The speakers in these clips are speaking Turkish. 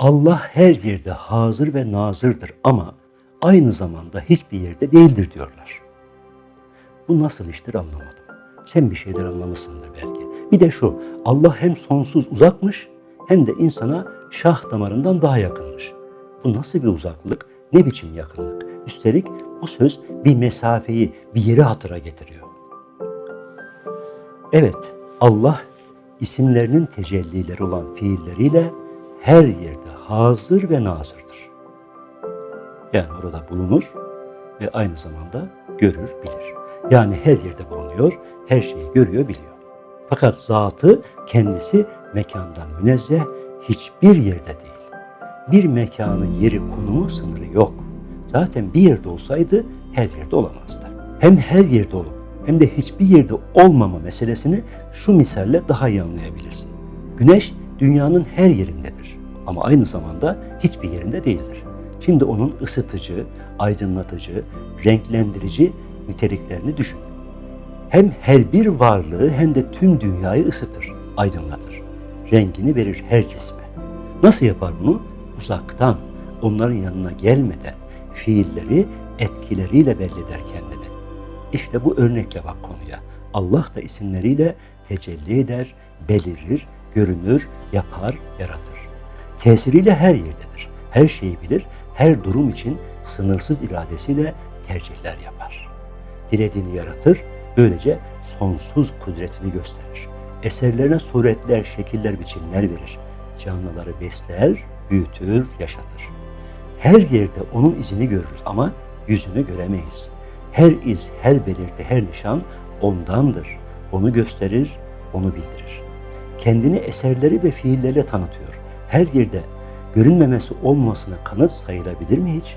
Allah her yerde hazır ve nazırdır ama aynı zamanda hiçbir yerde değildir diyorlar. Bu nasıl iştir anlamadım. Sen bir şeyler anlamışsındır belki. Bir de şu, Allah hem sonsuz uzakmış hem de insana şah damarından daha yakınmış. Bu nasıl bir uzaklık, ne biçim yakınlık? Üstelik bu söz bir mesafeyi, bir yeri hatıra getiriyor. Evet, Allah isimlerinin tecellileri olan fiilleriyle her yerde hazır ve nazırdır. Yani orada bulunur ve aynı zamanda görür, bilir. Yani her yerde bulunuyor, her şeyi görüyor, biliyor. Fakat zatı kendisi mekandan münezzeh hiçbir yerde değil. Bir mekanın yeri, konumu, sınırı yok. Zaten bir yerde olsaydı her yerde olamazdı. Hem her yerde olup hem de hiçbir yerde olmama meselesini şu misalle daha iyi anlayabilirsin. Güneş dünyanın her yerindedir ama aynı zamanda hiçbir yerinde değildir. Şimdi onun ısıtıcı, aydınlatıcı, renklendirici niteliklerini düşün. Hem her bir varlığı hem de tüm dünyayı ısıtır, aydınlatır. Rengini verir her cisme. Nasıl yapar bunu? Uzaktan, onların yanına gelmeden fiilleri etkileriyle belli eder kendini. İşte bu örnekle bak konuya. Allah da isimleriyle tecelli eder, belirir, görünür, yapar, yaratır. Tesiriyle her yerdedir. Her şeyi bilir, her durum için sınırsız iradesiyle tercihler yapar. Dilediğini yaratır, böylece sonsuz kudretini gösterir. Eserlerine suretler, şekiller, biçimler verir. Canlıları besler, büyütür, yaşatır. Her yerde onun izini görürüz ama yüzünü göremeyiz. Her iz, her belirti, her nişan ondandır. Onu gösterir, onu bildirir. Kendini eserleri ve fiilleriyle tanıtıyor. Her yerde görünmemesi olmasına kanıt sayılabilir mi hiç?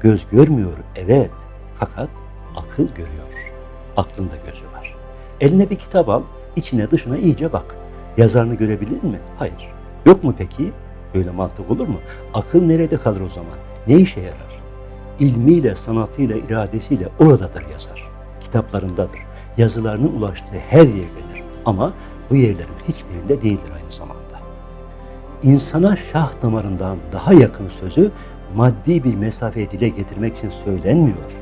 Göz görmüyor, evet. Fakat akıl görüyor. Aklında gözü var. Eline bir kitap al, içine dışına iyice bak. Yazarını görebilir mi? Hayır. Yok mu peki? Böyle mantık olur mu? Akıl nerede kalır o zaman? Ne işe yarar? İlmiyle, sanatıyla, iradesiyle oradadır yazar. Kitaplarındadır. Yazılarının ulaştığı her yerdedir. Ama bu yerlerin hiçbirinde değildir aynı zamanda. İnsana şah damarından daha yakın sözü maddi bir mesafeye dile getirmek için söylenmiyor.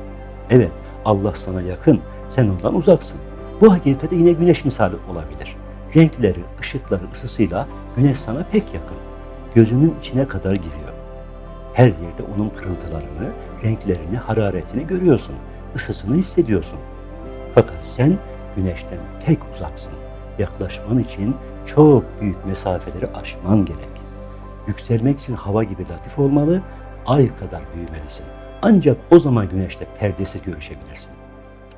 Evet, Allah sana yakın, sen ondan uzaksın. Bu hakikate yine güneş misali olabilir. Renkleri, ışıkları, ısısıyla güneş sana pek yakın. Gözünün içine kadar giriyor. Her yerde onun pırıltılarını, renklerini, hararetini görüyorsun. ısısını hissediyorsun. Fakat sen güneşten pek uzaksın. Yaklaşman için çok büyük mesafeleri aşman gerek. Yükselmek için hava gibi latif olmalı, ay kadar büyümelisin. Ancak o zaman güneşle perdesiz görüşebilirsin.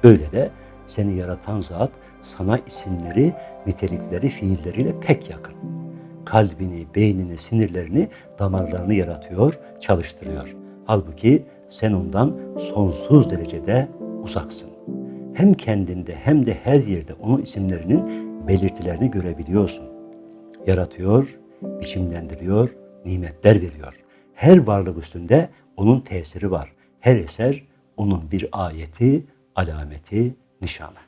Öyle de seni yaratan zat sana isimleri, nitelikleri, fiilleriyle pek yakın. Kalbini, beynini, sinirlerini, damarlarını yaratıyor, çalıştırıyor. Halbuki sen ondan sonsuz derecede uzaksın. Hem kendinde hem de her yerde onun isimlerinin belirtilerini görebiliyorsun. Yaratıyor, biçimlendiriyor, nimetler veriyor. Her varlık üstünde onun tesiri var. Her eser onun bir ayeti, alameti, nişanı.